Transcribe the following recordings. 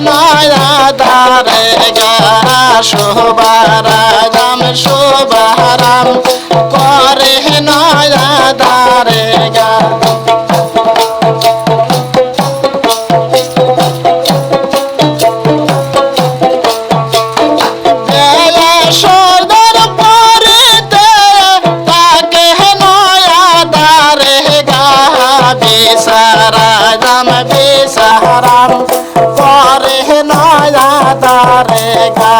নয়া ধারে গা শোভারাম শোভারাম করে নয়া ধারে গা বেসারা দাম বেসারাম করে নয়া দারে গা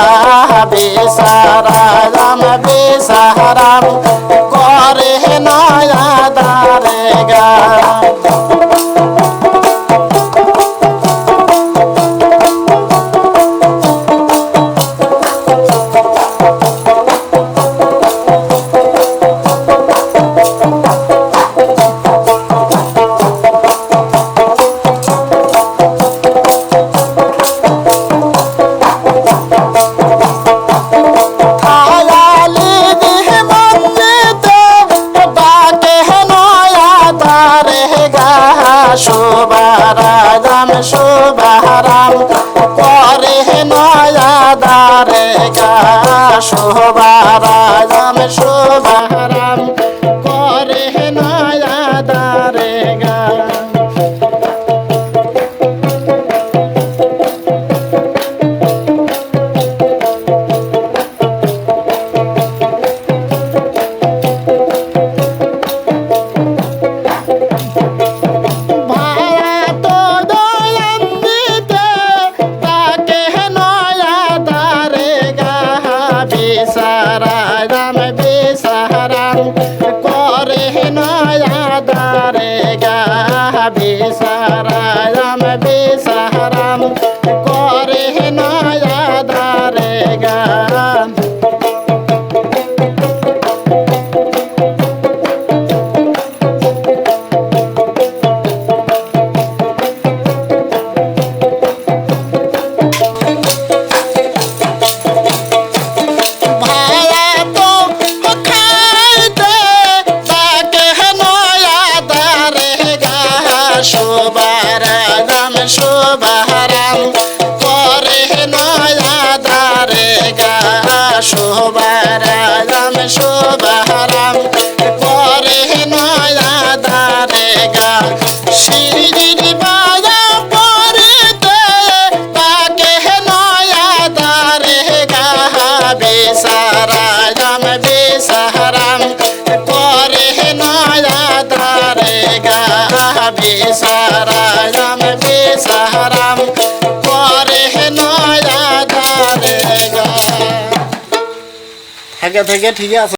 বেসারা দাম বেসারাম করে নয়া দারে শোভারাম শোভারাম পরে নয়া দারে গা শোভারাম শোভারাম শোভারাম করে নয়া দারে গা শিরির বাজা পরিতে তাকে নয়া দারে গা বেসারাম বেসারাম করে নয়া দারে গা বেসারাম থেকে থেকে ঠিক আছে